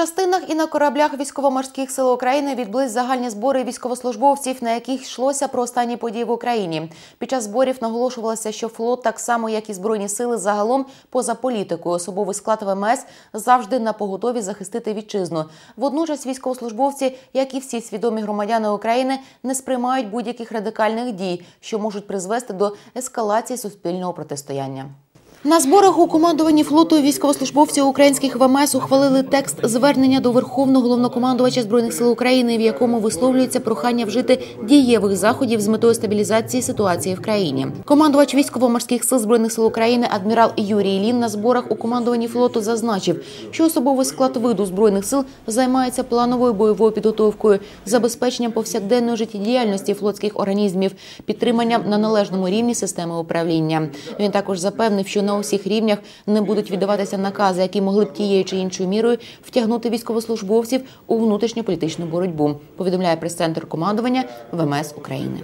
частинах і на кораблях військово-морських сил України відбулись загальні збори військовослужбовців, на яких йшлося про останні події в Україні. Під час зборів наголошувалося, що флот, так само як і збройні сили, загалом поза політикою, особовий склад ВМС завжди на поготові захистити вітчизну. Водночас військовослужбовці, як і всі свідомі громадяни України, не сприймають будь-яких радикальних дій, що можуть призвести до ескалації суспільного протистояння. На зборах у командуванні флоту військовослужбовці українських ВМС ухвалили текст звернення до Верховного головнокомандувача збройних сил України, в якому висловлюється прохання вжити дієвих заходів з метою стабілізації ситуації в країні. Командувач військово-морських сил збройних сил України адмірал Юрій Лін на зборах у командуванні флоту зазначив, що особовий склад виду збройних сил займається плановою бойовою підготовкою, забезпеченням повсякденної життєдіяльності флотських організмів, підтриманням на належному рівні системи управління. Він також запевнив, що на усіх рівнях не будуть віддаватися накази, які могли б тією чи іншою мірою втягнути військовослужбовців у внутрішньополітичну боротьбу. Повідомляє прес-центр командування ВМС України.